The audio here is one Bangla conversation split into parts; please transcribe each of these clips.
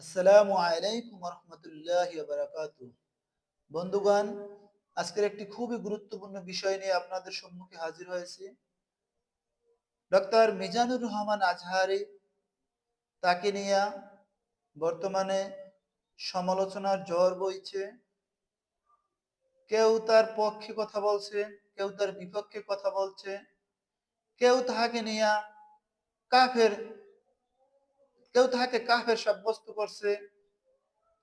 আসসালামু আলাইকুম রহমতুল্লাহ বারাকাতু বন্ধুগণ, আজকের একটি খুবই গুরুত্বপূর্ণ বিষয় নিয়ে আপনাদের সম্মুখে হাজির হয়েছে। ডক্টর মিজানুর রহমান আজহারি তাকে নিয়ে বর্তমানে সমালোচনার জ্বর বইছে। কেউ তার পক্ষে কথা বলছে, কেউ তার বিপক্ষে কথা বলছে, কেউ তাহাকে নিয়ে কাফের কেউ তাহাকে কাফের সাব্যস্ত করছে,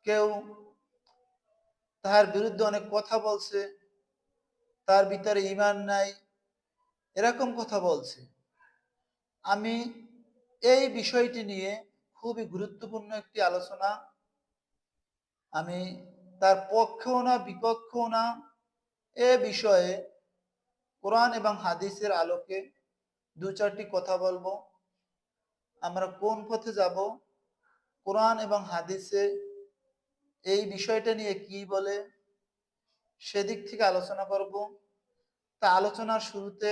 কেউ তাহার বিরুদ্ধে অনেক কথা বলছে, তার ভিতরে ইমান নাই, এরকম কথা বলছে। আমি এই বিষয়টি নিয়ে খুবই গুরুত্বপূর্ণ একটি আলোচনা। আমি তার পক্ষেও না, বিপক্ষেও না, এ বিষয়ে কোরআন এবং হাদিসের আলোকে দু চারটি কথা বলব। আমরা কোন পথে যাব? কোরআন এবং হাদিসে এই বিষয়টা নিয়ে কি বলে? সেদিক থেকে আলোচনা করব। তা আলোচনার শুরুতে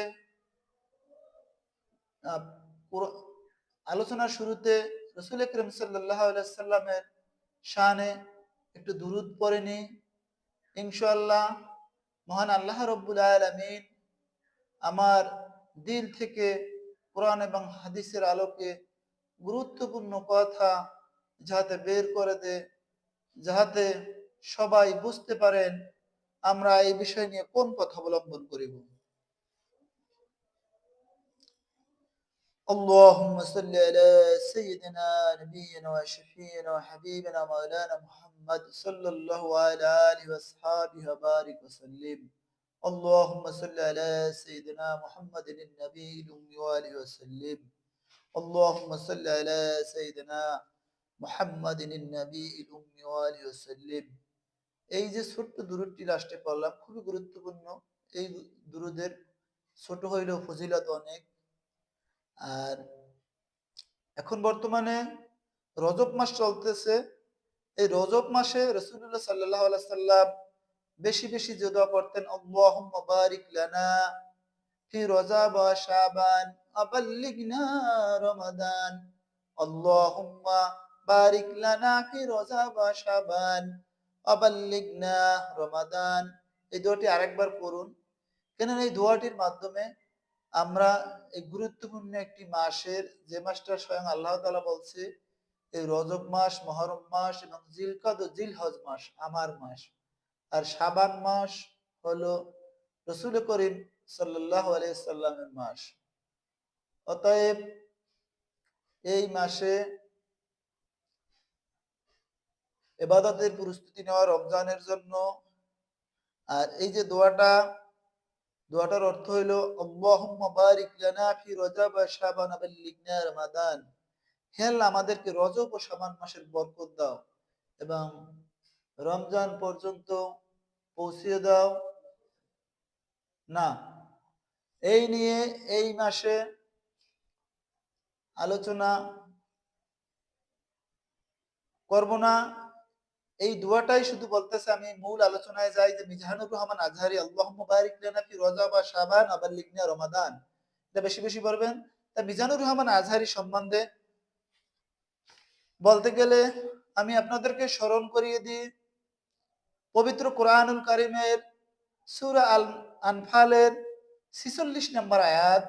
আলোচনার শুরুতে রসুল করিম সাল্লামের শানে একটু দুরুদ পড়ে নি ইনশাল্লাহ মহান আল্লাহ রব্বুল আলমিন আমার দিল থেকে কোরআন এবং হাদিসের আলোকে গুরুত্বপূর্ণ কথা যাহাতে বের করে দে যাহাতে সবাই বুঝতে পারেন আমরা এই বিষয় নিয়ে কোন পথ অবলম্বন করিব اللهم صل على سيدنا نبينا وشفينا وحبيبنا مولانا محمد صلى الله على آله وأصحابه وبارك وسلم اللهم صل على سيدنا محمد النبي الأمي وآله وسلم اللهم صل على سيدنا محمد النبي الأمي وآله وسلم এই যে ছোট্ট দুরুদটি লাস্টে পড়লাম খুবই গুরুত্বপূর্ণ এই দুরুদের ছোট হইলেও ফজিলত অনেক আর এখন বর্তমানে রজব মাস চলতেছে এই রজব মাসে রসুল্লাহ সাল্লাহ সাল্লাম বেশি বেশি যে দোয়া পড়তেন আল্লাহুম্মা বারিক লানা ওয়া শাবান, আবাল্লিগনা রমাদান। আল্লাহুম্মা বারিক লানা ফি রজাব ওয়া শাবান, আবাল্লিগনা রমাদান। এই দোয়াটি আরেকবার পড়ুন। কেন এই দোয়াটির মাধ্যমে আমরা এই গুরুত্বপূর্ণ একটি মাসের, যে মাসটা স্বয়ং আল্লাহ তাআলা বলছে, এই রজব মাস, মহরম মাস এবং জিলকাদ ও জিলহজ মাস, আমার মাস। আর শাবান মাস হলো রসুল করিম সাল্লাহ আলাইসাল্লামের মাস। অতএব এই মাসে এবাদতের প্রস্তুতি নেওয়া রমজানের জন্য। আর এই যে দোয়াটা, দোয়াটার অর্থ হইল, আল্লাহুম্মা বারিক লানা ফি রজব ওয়া শাবান ওয়া বাল্লিগনা রমাদান। হে আমাদেরকে রজব ও শাবান মাসের বরকত দাও এবং রমজান পর্যন্ত পৌঁছিয়ে দাও। না এই নিয়ে এই মাসে আলোচনা করব না। এই দোয়াটাই শুধু বলতেছে আমি মূল আলোচনায় যাই যে মিজানুর রহমান আজহারি আল্লাহ মুবারিক লানা ফি রজব ওয়া শাবান, আবার লিগনা রমাদান। এটা বেশি বেশি পড়বেন। তা মিজানুর রহমান আজহারি সম্বন্ধে বলতে গেলে আমি আপনাদেরকে স্মরণ করিয়ে দিই, পবিত্র কোরআনুল কারিমের সুরা আল আনফালের 46 নম্বর আয়াত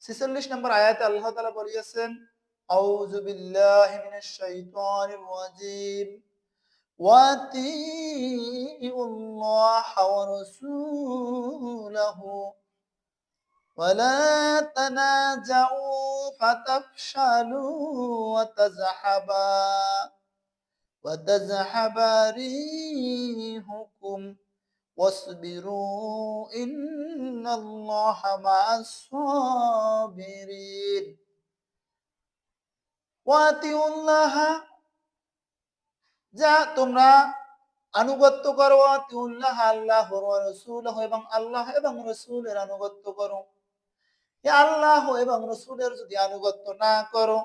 46 নম্বর আয়াতে আল্লাহ তাআলা বলিয়েছেন আউযু বিল্লাহি মিনাশ শাইতানির রাজীম واتيعوا الله ورسوله ولا تنازعوا فتفشلوا وتذهبا وتذهب ريحكم واصبروا إن الله مع الصابرين واتيعوا الله যা তোমরা আনুগত্য করো আতিউল্লাহ আল্লাহ রসুল এবং আল্লাহ এবং রসুলের আনুগত্য করো এ আল্লাহ এবং রসুলের যদি আনুগত্য না করো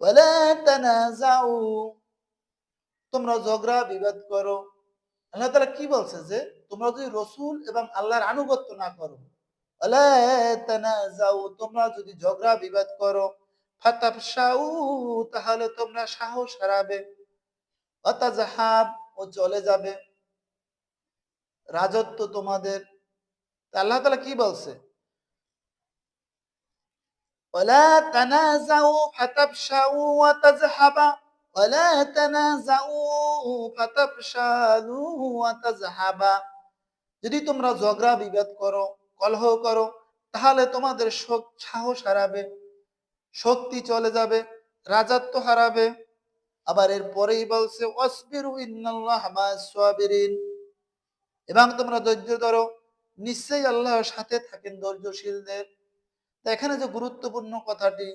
ওয়ালা তানাজাউ তোমরা ঝগড়া বিবাদ করো আল্লাহ তারা কি বলছে যে, তোমরা যদি রসুল এবং আল্লাহর আনুগত্য না করো তোমরা যদি ঝগড়া বিবাদ করো তাহলে তোমরা সাহস হারাবে ও চলে যাবে, রাজত্ব তোমাদের। আল্লাহ তালা কি বলছে? যাও ফাতাপ সাউ ওয়া তাজহাবা ولا تنازعوا فتفشلوا وتذهب যদি তোমরা ঝগড়া বিবাদ করো কলহ করো তাহলে তোমাদের শক- সাহস হারাবে শক্তি চলে যাবে রাজত্ব হারাবে আবার এর পরেই বলছে অসবিরু ইন্নাল্লাহ মা'আস সাবিরিন এবং তোমরা ধৈর্য ধরো নিশ্চয়ই আল্লাহর সাথে থাকেন ধৈর্যশীলদের তো এখানে যে গুরুত্বপূর্ণ কথাটি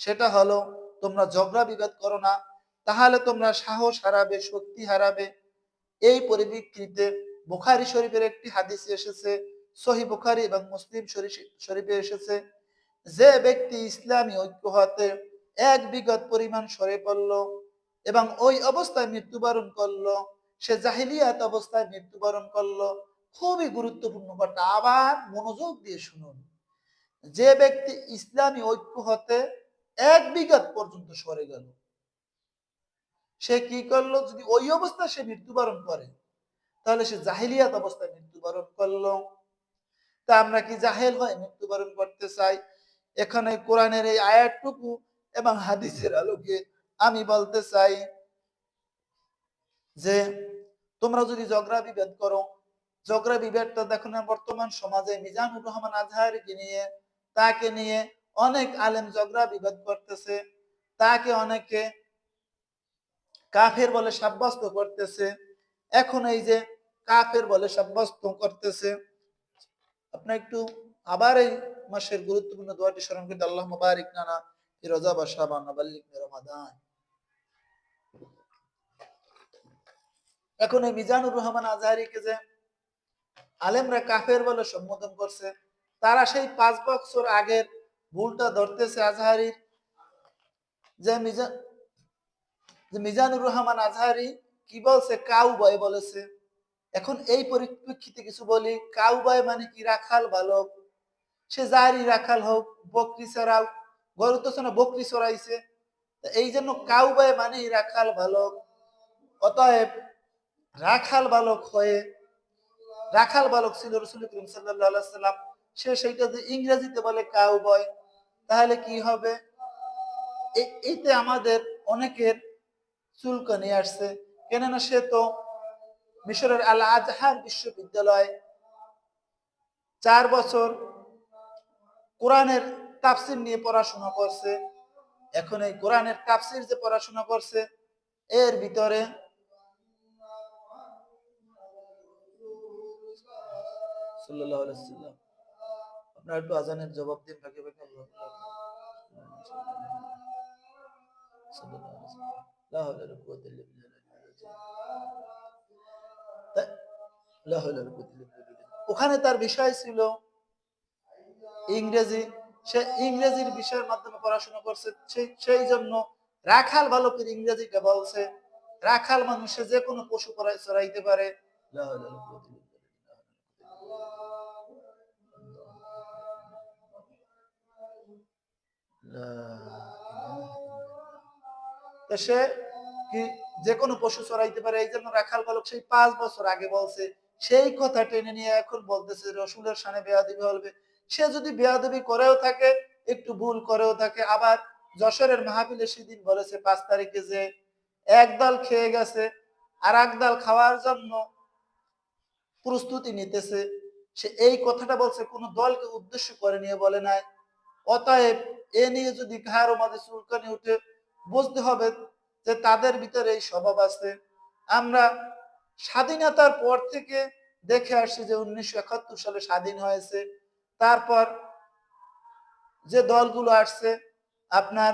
সেটা হলো তোমরা ঝগড়া বিবাদ করো না তাহলে তোমরা সাহস হারাবে, শক্তি হারাবে। এই পরিপ্রেক্ষিতে বুখারী শরীফের একটি হাদিস এসেছে, সহি বুখারী এবং মুসলিম শরীফ- এসেছে, যে ব্যক্তি ইসলামী ঐক্য হতে এক বিগত পরিমাণ সরে পড়ল এবং ওই অবস্থায় মৃত্যুবরণ করল, সে জাহিলিয়াত অবস্থায় মৃত্যুবরণ করল, খুবই গুরুত্বপূর্ণ কথা। আবার মনোযোগ দিয়ে শুনুন, যে ব্যক্তি ইসলামী ঐক্য হতে এক বিঘাত পর্যন্ত সরে গেল সে কি করল? যদি ওই অবস্থায় সে মৃত্যুবরণ করে, তাহলে সে জাহিলিয়াত অবস্থায় মৃত্যুবরণ করল। তা আমরা কি জাহেল হয় মৃত্যুবরণ করতে চাই? এখানে কোরআনের এই আয়াতটুকু এবং হাদিসের আলোকে আমি বলতে চাই যে, তোমরা যদি ঝগড়া বিভেদ করো, ঝগড়া বিভেদটা দেখো না, বর্তমান সমাজে মিজানুর রহমান আজহারিকে নিয়ে, তাকে নিয়ে অনেক আলেম ঝগড়া বিভেদ করতেছে। তাকে অনেকে কাফের বলে সাব্যস্ত করতেছে। এখন এই যে কাফের বলে সাব্যস্ত করতেছে, আপনি একটু আবার এই মাসের গুরুত্বপূর্ণ দোয়াটি স্মরণ করতে আল্লাহ মুবারিক নানা ওয়া শাবান ওয়া রমাদান। এখন এই মিজানুর রহমান আজহারিকে যে আলেমরা কাফের বলে সম্বোধন করছে, তারা সেই পাঁচ বছর আগের ভুলটা ধরতেছে আজহারির যে মিজান যে মিজানুর রহমান আজহারি কি বলছে? কাউ বয় বলেছে। এখন এই পরিপ্রেক্ষিতে কিছু বলি। কাউ বয় মানে কি? রাখাল বালক সে যারই রাখাল হোক, বকরি চড়াও গরু তো শোনা বকরি চড়াইছে এই জন্য কাউ বয় মানে রাখাল বালক অতএব রাখাল বালক হয়ে, রাখাল বালক ছিল রসুল করিম সাল্লাম। সে সেইটা যে ইংরেজিতে বলে কাউ বয় তাহলে কি হবে? এতে আমাদের অনেকের চুলকানি আসছে। কেননা সে তো মিশরের আল আজহার বিশ্ববিদ্যালয় চার বছর কোরআনের তাফসির নিয়ে পড়াশোনা করছে। এখন এই কোরআনের তাফসির যে পড়াশোনা করছে, এর ভিতরে আপনারা একটু আজানের জবাব দিন হাওলা ওয়ালা কুওয়াতা ইল্লা বিল্লাহ তা- লা হাওলা ওয়ালা কুওয়াতা ইল্লা বিল্লাহ। ওখানে তার বিষয় ছিল ইংরেজি। সে ইংরেজির বিষয়ের মাধ্যমে পড়াশোনা করছে। সেই জন্য রাখাল বালকের ইংরেজিটা বলছে, রাখাল মানুষে যে কোনো পশু পড়ায় চড়াইতে পারে। সে কি যে কোনো পশু চড়াইতে পারে, এই জন্য রাখাল বালক সেই পাঁচ বছর আগে বলছে, সেই কথা টেনে নিয়ে এখন বলতেছে, রসুলের সামনে বেয়াদবি হবে সে যদি বেয়াদবি করেও থাকে, একটু ভুল করেও থাকে, আবার যশোরের মাহফিলে সেদিন বলেছে পাঁচ তারিখে যে এক দল খেয়ে গেছে, আর এক দল খাওয়ার জন্য প্রস্তুতি নিতেছে। সে এই কথাটা বলছে, কোনো দলকে উদ্দেশ্য করে নিয়ে বলে নাই। অতএব এ নিয়ে যদি কারও মাঝে চুলকানি উঠে, বুঝতে হবে যে তাদের ভিতরে এই স্বভাব আছে। আমরা স্বাধীনতার পর থেকে দেখে আসছি যে উনিশশো একাত্তর সালে স্বাধীন হয়েছে। তারপর যে দলগুলো আসছে, আপনার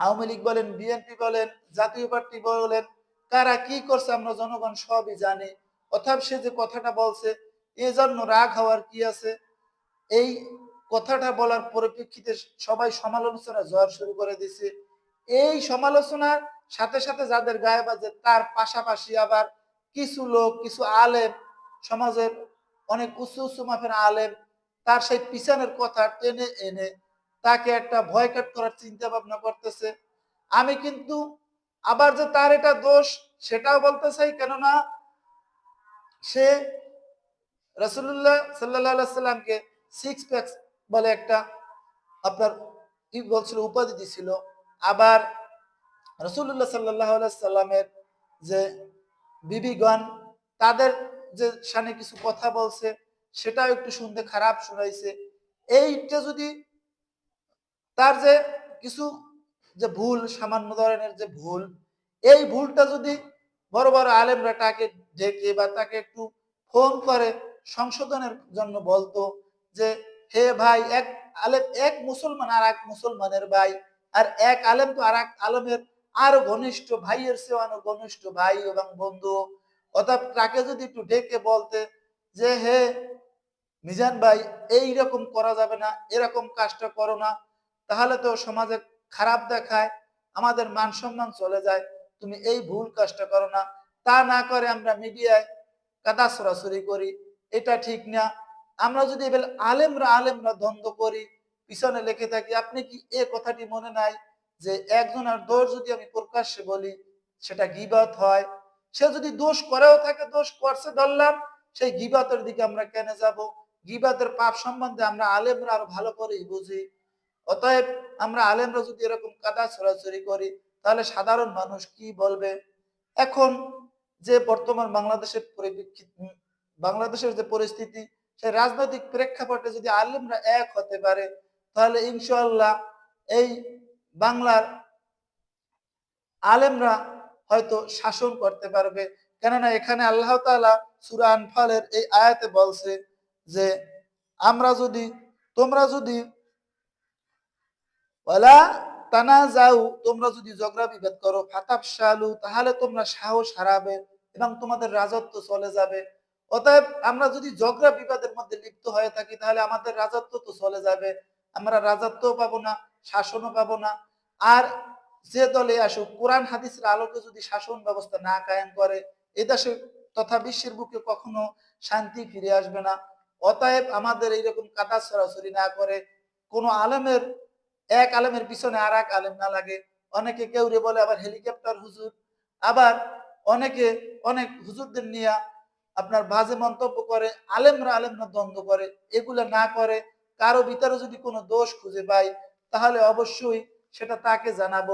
আওয়ামী লীগ বলেন, বিএনপি বলেন, জাতীয় পার্টি বলেন, কারা কি করছে আমরা জনগণ সবই জানি। অথবা সে যে কথাটা বলছে, এজন্য রাগ হওয়ার কি আছে? এই কথাটা বলার পরিপ্রেক্ষিতে সবাই সমালোচনা জ্বর শুরু করে দিছে। এই সমালোচনার সাথে সাথে যাদের গায়ে বাজে, তার পাশাপাশি আবার কিছু লোক, কিছু আলেম সমাজের অনেক উঁচু উঁচু মাফের আলেম, তার সেই পিছনের কথা টেনে এনে তাকে একটা ভয়কাট করার চিন্তা ভাবনা করতেছে। আমি কিন্তু আবার যে তার এটা দোষ সেটাও বলতে চাই, কেননা সে রসুল্লাহ সাল্লাহ সাল্লামকে সিক্স প্যাক্স বলে একটা আপনার কি বলছিল, উপাধি দিছিল। আবার রসুল্লাহ সাল্লাহ সাল্লামের যে বিবিগণ, তাদের যে সানে কিছু কথা বলছে, সেটাও একটু শুনতে খারাপ শোনাইছে। এইটা যদি তার যে কিছু যে ভুল, সামান্য ধরনের যে ভুল, এই ভুলটা যদি বড় বড় আলেমরা তাকে ডেকে বা তাকে একটু ফোন করে সংশোধনের জন্য বলতো যে, হে ভাই, এক আলেম, এক মুসলমান আর এক মুসলমানের ভাই, আর এক আলেম তো আর এক আলেমের আরও ঘনিষ্ঠ ভাইয়ের চেয়ে ঘনিষ্ঠ ভাই এবং বন্ধু। অর্থাৎ তাকে যদি একটু ডেকে বলতে যে, হে মিজান ভাই এই রকম করা যাবে না, এরকম কাজটা করো না, তাহলে তো সমাজে খারাপ দেখায়, আমাদের মান সম্মান চলে যায়, তুমি এই ভুল কাজটা করো না। তা না করে আমরা মিডিয়ায় কাদা সরাসরি করি, এটা ঠিক না। আমরা যদি এবার আলেমরা আলেমরা দ্বন্দ্ব করি, পিছনে লেখে থাকি, আপনি কি এ কথাটি মনে নাই? যে একজনের দোষ যদি আমি প্রকাশ্যে বলি, সেটা গিবাত হয়। সে যদি দোষ করেও থাকে, দোষ করছে ধরলাম, সেই গিবাতের দিকে আমরা কেন যাব? গিবাতের পাপ সম্বন্ধে আমরা আলেমরা আরও ভালো করেই বুঝি। অতএব আমরা আলেমরা যদি এরকম কাদা ছড়াছড়ি করি, তাহলে সাধারণ মানুষ কি বলবে? এখন যে বর্তমান বাংলাদেশের পরিপ্রেক্ষিত বাংলাদেশের যে পরিস্থিতি, সেই রাজনৈতিক প্রেক্ষাপটে যদি আলেমরা এক হতে পারে, তাহলে ইনশাল্লাহ এই বাংলার আলেমরা হয়তো শাসন করতে পারবে। কেননা এখানে আল্লাহ তালা সুরা আনফালের এই আয়াতে বলছে যে, আমরা যদি, তোমরা যদি ওয়ালা টানা যাও তোমরা যদি ঝগড়া বিভেদ করো ফাতাব শালু তাহলে তোমরা সাহস হারাবে এবং তোমাদের রাজত্ব চলে যাবে। অতএব আমরা যদি ঝগড়া বিবাদের মধ্যে লিপ্ত হয়ে থাকি, তাহলে আমাদের রাজত্ব তো চলে যাবে। আমরা রাজত্বও পাবো না, শাসনও পাবো না। আর যে দলে আসুক, কোরআন, হাদিসের আলোকে যদি শাসন ব্যবস্থা না কায়েম করে, এ দেশে তথা বিশ্বের বুকে কখনো শান্তি ফিরে আসবে না। অতএব আমাদের এইরকম কাদা সরাসরি না করে, কোনো আলেমের, এক আলেমের পিছনে আর এক আলেম না লাগে। অনেকে কেউ রে বলে আবার হেলিকপ্টার হুজুর, আবার অনেকে অনেক হুজুরদের নিয়ে আপনার বাজে মন্তব্য করে, আলেমরা আলেমরা দ্বন্দ্ব করে, এগুলো না করে। কারও ভিতরে যদি কোনো দোষ খুঁজে পাই, তাহলে অবশ্যই সেটা তাকে জানাব,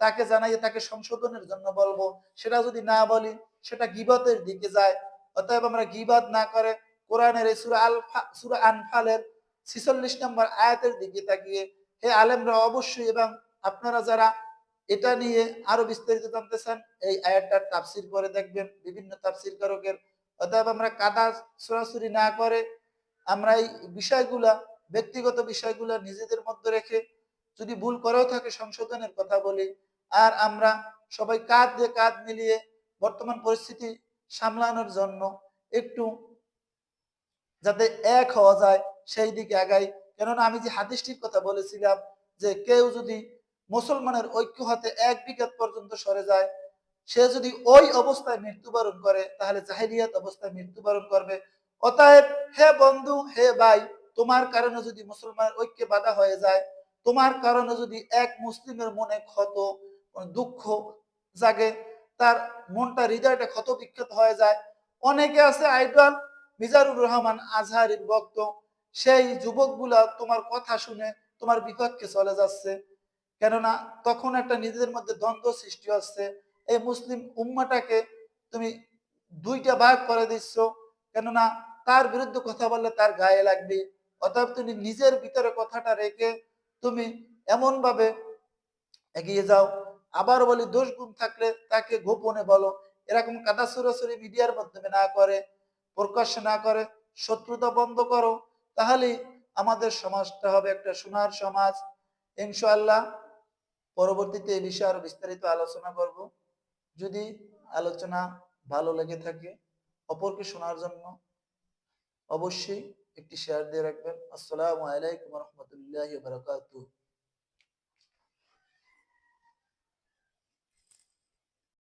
তাকে জানাইয়ে তাকে সংশোধনের জন্য বলব। সেটা যদি না বলি, সেটা গিবতের দিকে যায়। অতএব আমরা গিবাদ না করে কোরআনের এই সুরা আল সুরা আনফালের ছিচল্লিশ নম্বর আয়াতের দিকে তাকিয়ে, হে আলেমরা, অবশ্যই এবং আপনারা যারা এটা নিয়ে আরও বিস্তারিত জানতে চান, এই আয়াতটার তাফসির করে দেখবেন, বিভিন্ন তাফসির কারকের। অতএব আমরা কাদা সরাসরি না করে আমরা এই বিষয়গুলা, ব্যক্তিগত বিষয়গুলা নিজেদের মধ্যে রেখে যদি ভুল করেও থাকে সংশোধনের কথা বলি, আর আমরা সবাই কাঁধ দিয়ে কাঁধ মিলিয়ে বর্তমান পরিস্থিতি সামলানোর জন্য একটু যাতে এক হওয়া যায়, সেই দিকে আগাই। কেননা আমি যে হাদিসটির কথা বলেছিলাম যে কেউ যদি মুসলমানের ঐক্য হাতে এক বিঘাত পর্যন্ত সরে যায়, সে যদি ওই অবস্থায় মৃত্যুবরণ করে, তাহলে জাহিরিয়াত অবস্থায় মৃত্যুবরণ করবে। অতএব হে বন্ধু, হে ভাই, তোমার কারণে যদি মুসলমানের ঐক্যে বাধা হয়ে যায় তোমার কারণে যদি এক মুসলিমের মনে ক্ষত দুঃখ জাগে, তার মনটা হৃদয়টা ক্ষত বিক্ষত হয়ে যায়। অনেকে আছে আইডল মিজারুর রহমান আজহারির ভক্ত। সেই যুবকগুলা তোমার কথা শুনে তোমার বিপক্ষে চলে যাচ্ছে। কেননা তখন একটা নিজেদের মধ্যে দ্বন্দ্ব সৃষ্টি হচ্ছে। এই মুসলিম উম্মাটাকে তুমি দুইটা ভাগ করে দিচ্ছ। কেননা তার বিরুদ্ধে কথা বললে তার গায়ে লাগবে। অতএব তুমি নিজের ভিতরে কথাটা রেখে তুমি এমন ভাবে এগিয়ে যাও। আবার বলি, দোষ গুণ থাকলে তাকে গোপনে বলো। এরকম কাদা সরাসরি মিডিয়ার মাধ্যমে না করে, প্রকাশ না করে, শত্রুতা বন্ধ করো, তাহলেই আমাদের সমাজটা হবে একটা সোনার সমাজ। ইনশাআল্লাহ পরবর্তীতে এই বিষয়ে আরও বিস্তারিত আলোচনা করব। যদি আলোচনা ভালো লেগে থাকে, অপরকে শোনার জন্য অবশ্যই একটি শেয়ার দিয়ে রাখবেন। আসসালামু আলাইকুম রহমতুল্লাহ বারকাতুহ।